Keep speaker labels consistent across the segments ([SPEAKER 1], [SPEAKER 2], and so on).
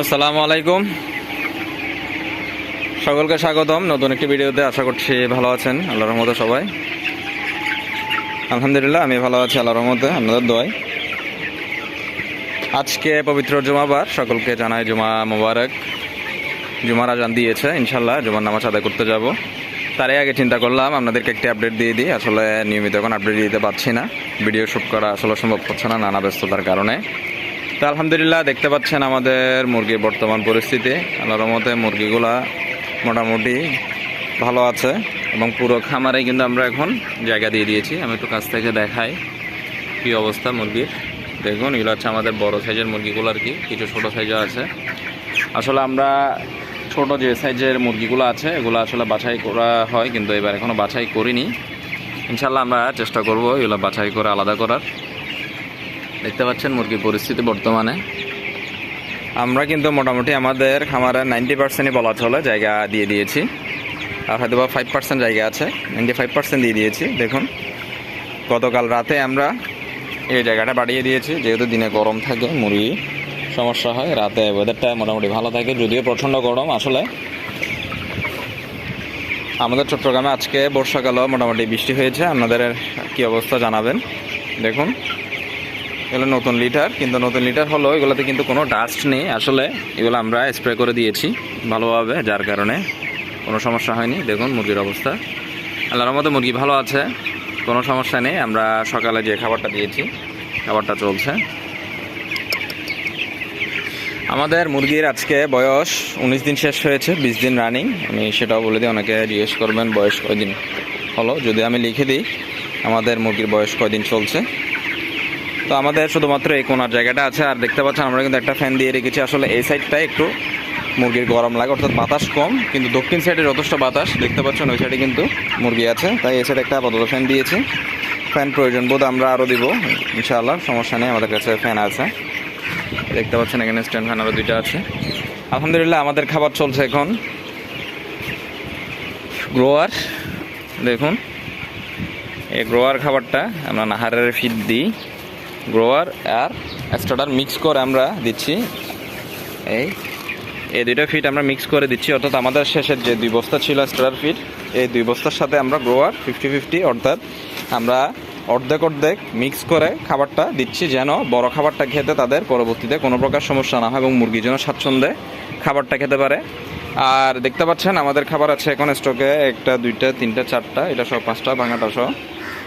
[SPEAKER 1] আসসালামু আলাইকুম। সকলকে স্বাগতম। নতুন একটি ভিডিওতে আশা করছি ভালো আছেন। আল্লাহর রহমতে সবাই। আলহামদুলিল্লাহ, আমি ভালো আছি, আল্লাহর রহমতে, আপনাদের দোয়াই আজকে পবিত্র জুমাবার, সকলকে জানাই জুমা মোবারক। জুমার আজান দিয়েছে ইনশাল্লাহ জুমার নামাজ আদায় করতে যাব। তারই আগে চিন্তা করলাম, আপনাদেরকে একটি আপডেট দিয়ে দিই। আসলে নিয়মিত এখন আপডেট দিতে পারছি না। ভিডিও শ্যুট করা আসলে সম্ভব হচ্ছে না, নানা ব্যস্ততার কারণে। তো আলহামদুলিল্লাহ, দেখতে পাচ্ছেন আমাদের মুরগির বর্তমান পরিস্থিতি। আল্লাহর মতে মুরগিগুলা মোটামুটি ভালো আছে এবং পুরো খামারে কিন্তু আমরা এখন জায়গা দিয়ে দিয়েছি। আমি একটু কাছ থেকে দেখাই কি অবস্থা মুরগির। দেখুন, এগুলো হচ্ছে আমাদের বড় সাইজের মুরগিগুলো আর কি, কিছু ছোট সাইজও আছে। আসলে আমরা ছোট যে সাইজের মুরগিগুলো আছে, এগুলো আসলে বাছাই করা হয়, কিন্তু এবার এখনও বাছাই করিনি। ইনশাল্লাহ আমরা চেষ্টা করব এগুলো বাছাই করে আলাদা করার। দেখতে পাচ্ছেন মুরগির পরিস্থিতি বর্তমানে। আমরা কিন্তু মোটামুটি আমাদের খামারে নাইনটি পার্সেন্টই বলা চলে জায়গা দিয়ে দিয়েছি। আর হয়তো বা ফাইভ পার্সেন্ট জায়গা আছে নাইনটি ফাইভ পার্সেন্ট দিয়ে দিয়েছি। দেখুন, গতকাল রাতে আমরা এই জায়গাটা বাড়িয়ে দিয়েছি। যেহেতু দিনে গরম থাকে, মুরগি সমস্যা হয়, রাতে ওয়েদারটা মোটামুটি ভালো থাকে, যদিও প্রচণ্ড গরম। আসলে আমাদের চট্টগ্রামে আজকে বর্ষাকালও মোটামুটি বৃষ্টি হয়েছে। আপনাদের কি অবস্থা জানাবেন? দেখুন। এগুলো নতুন লিটার, কিন্তু নতুন লিটার হলো, এগুলোতে কিন্তু কোনো ডাস্ট নেই। আসলে এগুলো আমরা স্প্রে করে দিয়েছি ভালোভাবে, যার কারণে কোনো সমস্যা হয়নি। দেখুন মুরগির অবস্থা। আল্লাহর মতো মুরগি ভালো আছে, কোনো সমস্যা নেই। আমরা সকালে যে খাবারটা দিয়েছি, খাবারটা চলছে। আমাদের মুরগির আজকে বয়স উনিশ দিন শেষ হয়েছে, বিশ দিন রানিং আমি সেটাও বলে দিই, অনেকে জিজ্ঞেস করবেন বয়স কয়দিন হলো। যদি আমি লিখে দিই, আমাদের মুরগির বয়স কয়দিন চলছে? তো আমাদের শুধুমাত্র এই কোনার জায়গাটা আছে, আর দেখতে পাচ্ছেন আমরা কিন্তু একটা ফ্যান দিয়ে রেখেছি। আসলে এই সাইডটা একটু মুরগির গরম লাগে, অর্থাৎ বাতাস কম, কিন্তু দক্ষিণ সাইডে যথেষ্ট বাতাস, দেখতে পাচ্ছেন ওই সাইডে কিন্তু মুরগি আছে। তাই এই সাইডে একটা আপাতত ফ্যান দিয়েছি। ফ্যান প্রয়োজন বোধ আমরা আরও দিব, ইনশাআল্লাহ, সমস্যা নেই, আমাদের কাছে ফ্যান আছে। দেখতে পাচ্ছেন এখানে স্ট্যান্ড ফ্যান আরও দুইটা আছে। আলহামদুলিল্লাহ, আমাদের খাবার চলছে এখন গ্রোয়ার দেখুন। এই গ্রোয়ার খাবারটা আমরা নাহারের ফিড দিই। গ্রোয়ার আর স্টার্টার মিক্স করে আমরা দিচ্ছি। এই এই দুইটা ফিট আমরা মিক্স করে দিচ্ছি। অর্থাৎ আমাদের শেষের যে দুই বস্তা ছিল স্টার্টার ফিট এই দুই বস্তার সাথে আমরা গ্রোয়ার ফিফটি ফিফটি অর্থাৎ আমরা অর্ধেক অর্ধেক মিক্স করে খাবারটা দিচ্ছি যেন বড় খাবারটা খেতে তাদের পরবর্তীতে কোনো প্রকার সমস্যা না হয় এবং মুরগি যেন স্বাচ্ছন্দ্যে খাবারটা খেতে পারে। আর দেখতে পাচ্ছেন আমাদের খাবার আছে এখন স্টকে একটা, দুইটা, তিনটা, চারটা, এটা সব পাঁচটা ভাঙাটা সহ।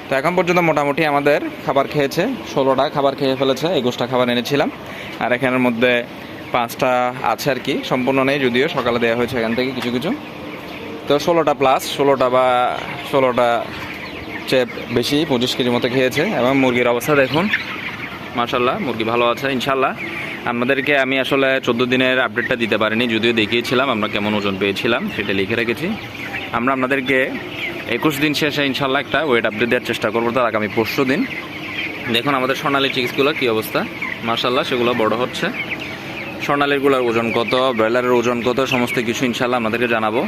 [SPEAKER 1] তো এখন পর্যন্ত মোটামুটি আমাদের খাবার খেয়েছে, ষোলোটা খাবার খেয়ে ফেলেছে, একুশটা খাবার এনেছিলাম। আর এখানের মধ্যে পাঁচটা আছে আর কি, সম্পূর্ণ নেই যদিও, সকালে দেওয়া হয়েছে এখান থেকে কিছু কিছু। তো ষোলোটা প্লাস ষোলোটা বা ষোলোটা চেয়ে বেশি, পঁচিশ কেজির মতো খেয়েছে। এবং মুরগির অবস্থা দেখুন মাশাল্লাহ মুরগি ভালো আছে ইনশাল্লাহ আপনাদেরকে আমি আসলে চোদ্দ দিনের আপডেটটা দিতে পারিনি, যদিও দেখিয়েছিলাম আমরা কেমন ওজন পেয়েছিলাম, সেটা লিখে রেখেছি। আমরা আপনাদেরকে একুশ দিন শেষে ইনশাল্লাহ একটা ওয়েট আপডেট দেওয়ার চেষ্টা করব তার আগামী পরশু দিন। দেখুন আমাদের সোনালি চিকিৎসগুলো কী অবস্থা? মাশাল্লাহ সেগুলো বড় হচ্ছে। স্বর্ণালীরগুলোর ওজন কত, ব্রয়লারের ওজন কত, সমস্ত কিছু ইনশাল্লাহ আমাদেরকে জানাব।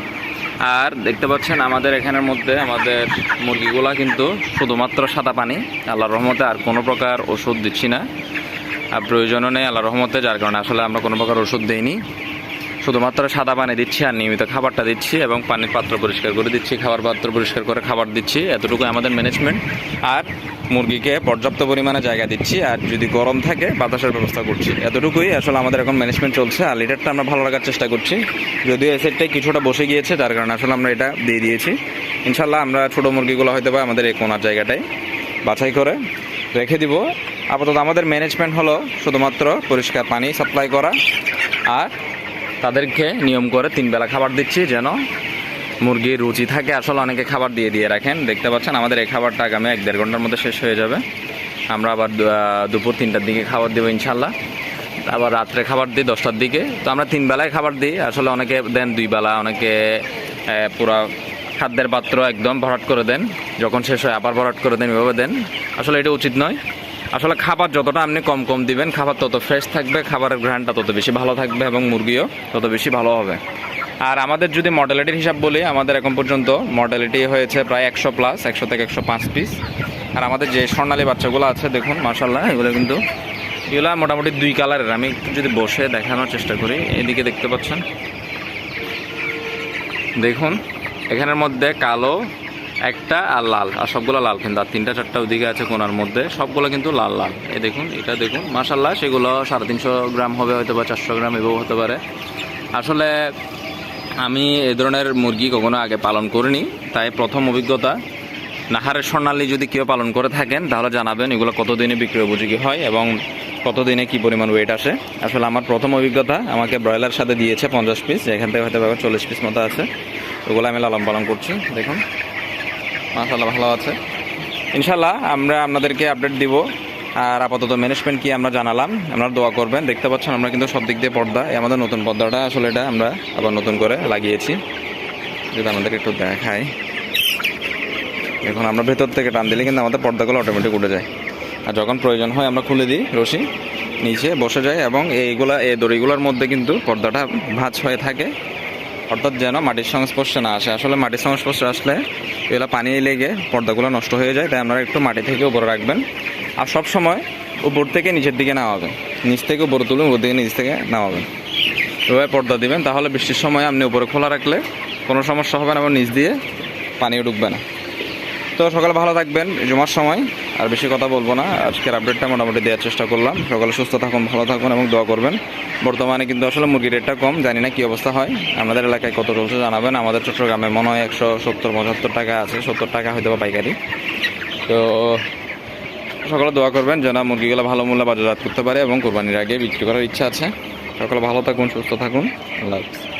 [SPEAKER 1] আর দেখতে পাচ্ছেন আমাদের এখানের মধ্যে আমাদের মুরগিগুলা কিন্তু শুধুমাত্র সাদা পানি। আল্লাহর রহমতে আর কোনো প্রকার ওষুধ দিচ্ছি না। আর প্রয়োজনও নেই আল্লাহর রহমতে, যার কারণে আসলে আমরা কোনো প্রকার ওষুধ দিইনি। শুধুমাত্র সাদা পানি দিচ্ছি আর নিয়মিত খাবারটা দিচ্ছি এবং পানির পাত্র পরিষ্কার করে দিচ্ছি, খাবার পাত্র পরিষ্কার করে খাবার দিচ্ছি। এতটুকু আমাদের ম্যানেজমেন্ট আর মুরগিকে পর্যাপ্ত পরিমাণে জায়গা দিচ্ছি আর যদি গরম থাকে, বাতাসের ব্যবস্থা করছি। এতটুকুই আসলে আমাদের এখন ম্যানেজমেন্ট চলছে। আর লিটারটা আমরা ভালো রাখার চেষ্টা করছি। যদিও এই সাইডটাই কিছুটা বসে গিয়েছে যার কারণে আসলে আমরা এটা দিয়ে দিয়েছি। ইনশাল্লাহ আমরা ছোটো মুরগিগুলো হয়তো বা আমাদের এই কোনার জায়গাটায় বাছাই করে রেখে দিব। আপাতত আমাদের ম্যানেজমেন্ট হলো শুধুমাত্র পরিষ্কার পানি সাপ্লাই করা। আর তাদেরকে নিয়ম করে তিন বেলা খাবার দিচ্ছি যেন মুরগির রুচি থাকে। আসলে অনেকে খাবার দিয়ে দিয়ে রাখেন। দেখতে পাচ্ছেন, আমাদের এই খাবারটা আগামী এক দেড় ঘণ্টার মধ্যে শেষ হয়ে যাবে। আমরা আবার দুপুর তিনটার দিকে খাবার দেবো ইনশাল্লাহ আবার রাত্রে খাবার দিই দশটার দিকে। তো আমরা তিন বেলায় খাবার দিই। আসলে অনেকে দেন দুই বেলা, অনেকে পুরা খাদ্যের পাত্র একদম ভরাট করে দেন। যখন শেষ হয় আবার ভরাট করে দেন, এভাবে দেন। আসলে এটা উচিত নয়। আসলে খাবার যতটা আপনি কম কম দিবেন, খাবার তত ফ্রেশ থাকবে, খাবারের গ্রানটা তত বেশি ভালো থাকবে এবং মুরগিও তত বেশি ভালো হবে। আর আমাদের যদি মডেলিটির হিসাব বলি, আমাদের এখন পর্যন্ত মডেলিটি হয়েছে প্রায় একশো প্লাস একশো থেকে একশো পাঁচ পিস আর আমাদের যে স্বর্ণালী বাচ্চাগুলো আছে, দেখুন মার্শাল্লাহ এগুলো কিন্তু এগুলা মোটামুটি দুই কালারের আমি একটু যদি বসে দেখানোর চেষ্টা করি, এদিকে দেখতে পাচ্ছেন। দেখুন, এখানের মধ্যে কালো একটা আর লাল, আর সবগুলো লাল কিন্তু, আর তিনটা চারটা ওদিকে আছে কোনার মধ্যে, সবগুলো কিন্তু লাল লাল। এ দেখুন, এটা দেখুন মাসাল্লাহ সেগুলো সাড়ে তিনশো গ্রাম হবে হয়তো বা চারশো গ্রাম এভাবে হতে পারে। আসলে আমি এ ধরনের মুরগি কখনো আগে পালন করিনি, তাই প্রথম অভিজ্ঞতা। নাহারের স্বর্ণালী যদি কেউ পালন করে থাকেন, তাহলে জানাবেন এগুলো কতদিনে বিক্রয় উপযোগী হয়, এবং কতদিনে কি পরিমাণ ওয়েট আসে। আসলে আমার প্রথম অভিজ্ঞতা, আমাকে ব্রয়লার সাথে দিয়েছে পঞ্চাশ পিস এখান থেকে হয়তো চল্লিশ পিস মতো আছে। ওগুলো আমি লালন পালন করছি, দেখুন। মাসাল্লাহ ভালো আছে। ইনশাল্লাহ আমরা আপনাদেরকে আপডেট দিব। আর আপাতত ম্যানেজমেন্ট কি আমরা জানালাম আপনারা দোয়া করবেন। দেখতে পাচ্ছেন আমরা কিন্তু সব দিক দিয়ে পর্দা। এই আমাদের নতুন পর্দাটা আসলে এটা আমরা আবার নতুন করে লাগিয়েছি। যদি আমাদেরকে একটু দেখাই। এখন আমরা ভেতর থেকে টান দিলে কিন্তু আমাদের পর্দাগুলো অটোমেটিক উঠে যায়। আর যখন প্রয়োজন হয় আমরা খুলে দিই রশি, নিচে বসে যায় এবং এইগুলা, এই দড়িগুলোর মধ্যে কিন্তু পর্দাটা ভাঁজ হয়ে থাকে। অর্থাৎ যেন মাটির সংস্পর্শে না আসে। আসলে মাটির সংস্পর্শে আসলে এগুলো পানি লেগে পর্দাগুলো নষ্ট হয়ে যায়, তাই আপনারা একটু মাটি থেকে উপরে রাখবেন। আর সব সময় উপর থেকে নিচের দিকে নামাবেন। নিচ থেকে উপরে তুলুন, উপর থেকে নিচ থেকে নামাবেন। এভাবে পর্দা দিবেন, তাহলে বৃষ্টির সময় আপনি উপরে খোলা রাখলে কোনো সমস্যা হবে না এবং নিচ দিয়ে পানি ঢুকবে না। তো সকালে ভালো থাকবেন, জমার সময়, আর বেশি কথা বলব না। আজকের আপডেটটা মোটামুটি দেওয়ার চেষ্টা করলাম। সকালে সুস্থ থাকুন, ভালো থাকুন এবং দোয়া করবেন। বর্তমানে কিন্তু আসলে মুরগির রেটটা কম, জানি না কী অবস্থা হয়। আমাদের এলাকায় কত চলছে জানাবেন। আমাদের চট্টগ্রামে মনে হয় একশো সত্তর, পঁচাত্তর টাকা আছে, সত্তর টাকা হয়তো বা পাইকারি। তো সকালে দোয়া করবেন যেন মুরগিগুলো ভালো মূল্যে বাজারজাত করতে পারে এবং কোরবানির আগে বিক্রি করার ইচ্ছা আছে। সকালে ভালো থাকুন, সুস্থ থাকুন। আল্লাহ হাফিজ।